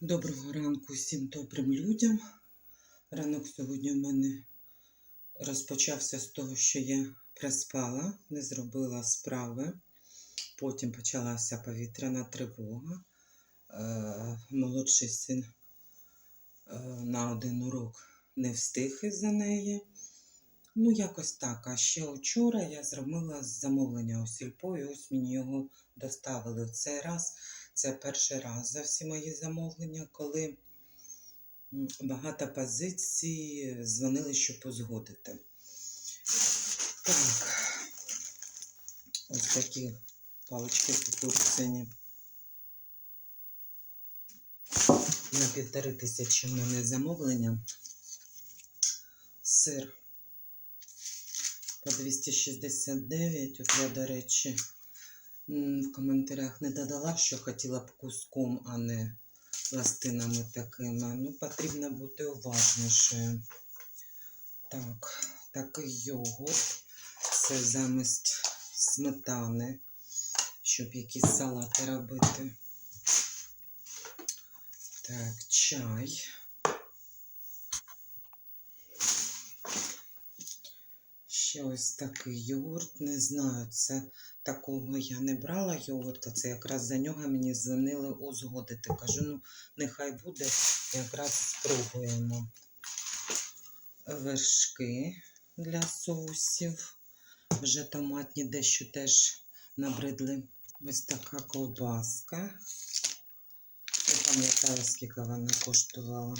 Доброго ранку всім добрим людям. Ранок сьогодні у мене розпочався з того, що я приспала, не зробила справи. Потім почалася повітряна тривога. Е, Молодший син е, на один урок не встиг із-за неї. Ну, якось так. А ще вчора я зробила замовлення у сільпо, і ось мені його доставили в цей раз. Це перший раз за всі мої замовлення, коли багато позицій дзвонили, щоб узгодити. Так, ось такі палички кукурудзяні. На півтори тисячі в мене замовлення. Сир по 269. От я, до речі, в коментарях не додала, що хотіла б куском, а не пластинами такими. Ну, потрібно бути уважнішою. Так, такий йогурт. Це замість сметани, щоб якісь салати робити. Так, чай. Ще ось такий йогурт. Не знаю, це такого я не брала йогурта. Це якраз за нього мені дзвонили узгодити. Кажу, ну нехай буде, якраз спробуємо. Вершки для соусів. Вже томатні дещо теж набридли. Ось така ковбаска. Не пам'ятаю, скільки вона коштувала.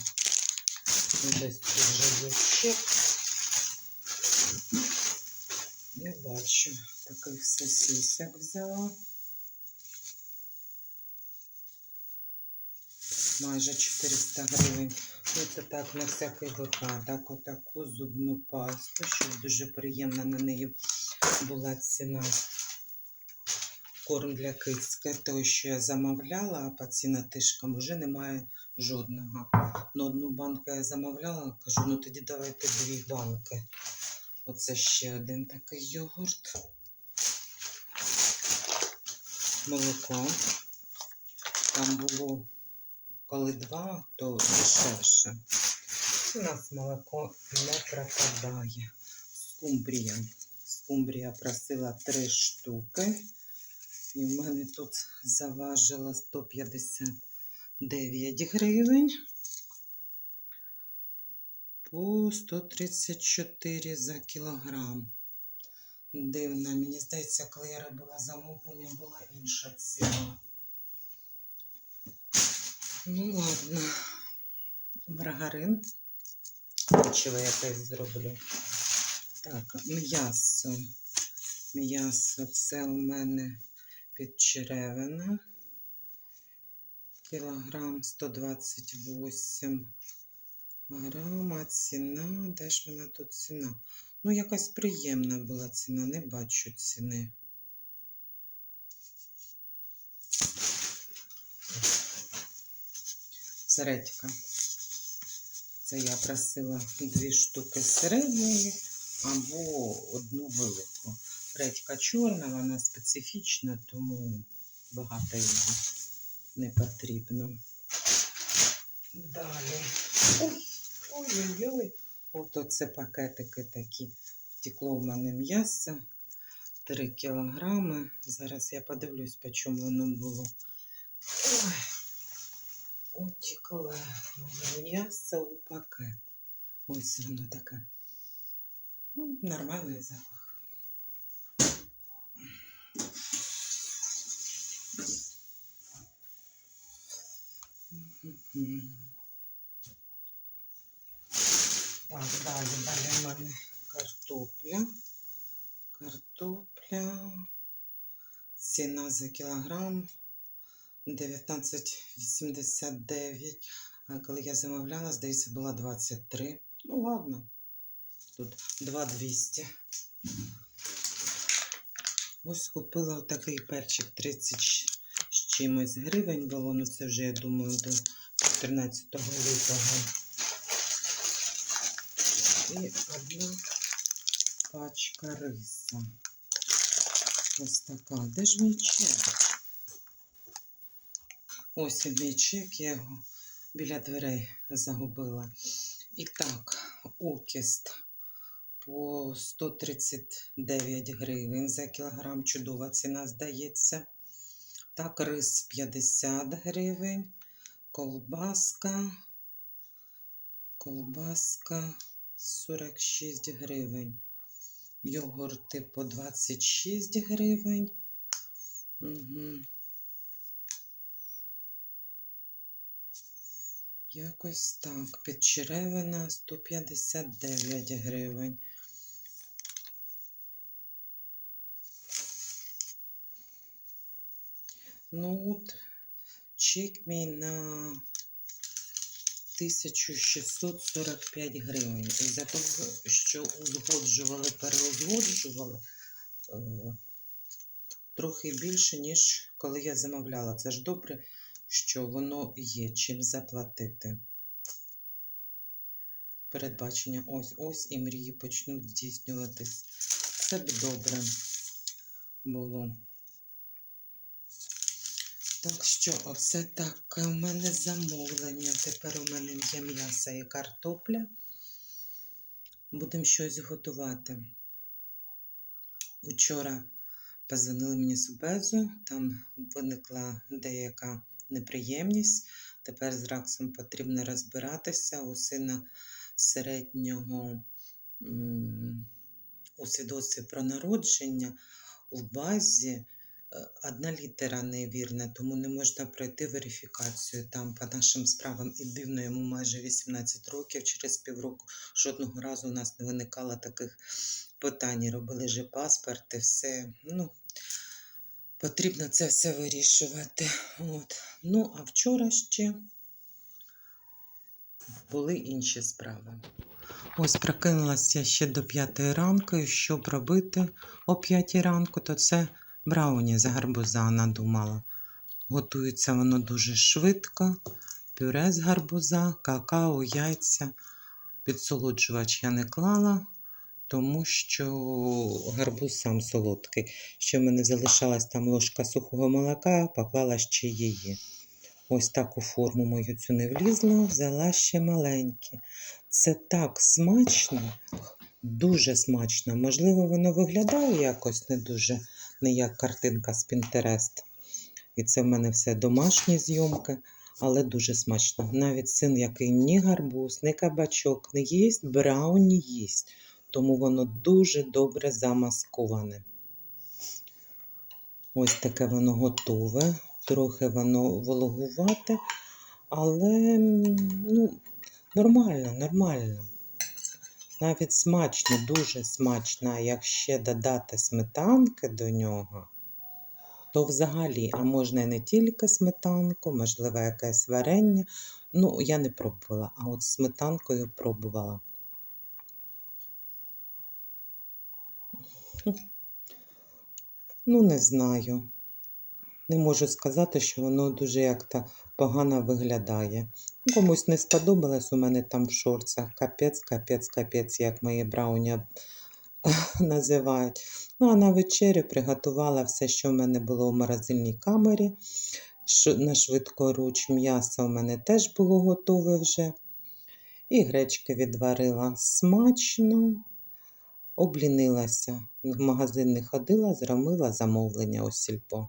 Десь тут вже є. Не бачу таких сосисок взяла. Майже 400 гривень. Ну, це так на всякий випадок. Отаку зубну пасту, щоб дуже приємна на неї була ціна. Корм для кицьки, той, що я замовляла, а по цінотишкам вже немає жодного. Ну, одну банку я замовляла, кажу, ну тоді давайте дві банки. Оце ще один такий йогурт. Молоко. Там було коли два, то дешевше. У нас молоко не пропадає. Скумбрія. Скумбрія просила три штуки. І в мене тут заважило 159 гривень по 134 за кілограм. Дивно, мені здається, коли я робила замовлення, була інша ціна. Ну ладно, маргарин. Печиво якесь зроблю. Так, м'ясо. М'ясо це у мене підчеревина. Кілограм 128 грам, а ціна, де ж вона тут ціна? Ну, якась приємна була ціна, не бачу ціни. Середька. Це я просила дві штуки середньої або одну велику. Редька чорна, вона специфічна, тому багато її не потрібно. Далі. Ой, Ой-ой-ой. От оце пакетики такі. Втекло в мене м'ясо. 3 кілограми. Зараз я подивлюсь, по чому воно було. Ой, утекло м'ясо у пакет. Ось воно таке. Ну, нормальний запах. Мгм. Так, далі, далі в мене картопля. Картопля. Ціна за кілограм 19,89. А коли я замовляла, здається, була 23. Ну, ладно. Тут 2,200. Ось купила такий перчик 30 з чимось гривень було. Ну це вже, я думаю, до 14 лютого. І одна пачка риса. Ось така. Де ж мій? Ось і мій чек, я його біля дверей загубила. І так, окіст по 139 гривень за кілограм. Чудова ціна, здається. Так, рис 50 гривень. Колбаска. Колбаска 46 гривень. Йогурти по 26 гривень. Угу. Якось так. Підчеревина 159 гривень. Ну от, чек мій на 1645 гривень. Із-за того, що узгоджували, переузгоджували е, трохи більше, ніж коли я замовляла. Це ж добре, що воно є чим заплатити. Передбачення ось ось і мрії почнуть здійснюватись. Все б добре було. Так що, оце таке у мене замовлення. Тепер у мене є м'ясо і картопля. Будемо щось готувати. Учора позвонили мені з Убезу, там виникла деяка неприємність. Тепер з Раксом потрібно розбиратися. У сина середнього у свідоцтві про народження в базі е, одна літера невірна, тому не можна пройти верифікацію там по нашим справам. І дивно йому майже 18 років. Через півроку жодного разу у нас не виникало таких питань. Робили же паспорти, все. Ну, потрібно це все вирішувати. От. Ну, а вчора ще були інші справи. Ось прокинулася ще до 5 ранку, і щоб робити о 5 ранку, то це брауні з гарбуза надумала. Готується воно дуже швидко. Пюре з гарбуза, какао, яйця. Підсолоджувач я не клала, тому що гарбуз сам солодкий. Ще в мене залишалась там ложка сухого молока, поклала ще її. Ось таку форму мою цю не влізла, взяла ще маленькі. Це так смачно, дуже смачно. Можливо, воно виглядає якось не дуже, не як картинка з Pinterest. І це в мене все домашні зйомки, але дуже смачно. Навіть син, який ні гарбуз, ні кабачок не їсть, брауні їсть. Тому воно дуже добре замасковане. Ось таке воно готове. Трохи воно вологувате, але ну, нормально, нормально. Навіть смачно, дуже смачно. Як ще додати сметанки до нього, то взагалі, а можна і не тільки сметанку, можливо, якесь варення. Ну, я не пробувала, а от сметанкою пробувала. Ну, не знаю. Не можу сказати, що воно дуже як-то погано виглядає. Комусь не сподобалось у мене там в шорцах. Капець, капець, капець, як мої брауні називають. Ну, а на вечерю приготувала все, що в мене було в морозильній камері. На швидкоруч м'ясо у мене теж було готове вже. І гречки відварила смачно, облінилася. В магазин не ходила, зробила замовлення у сільпо.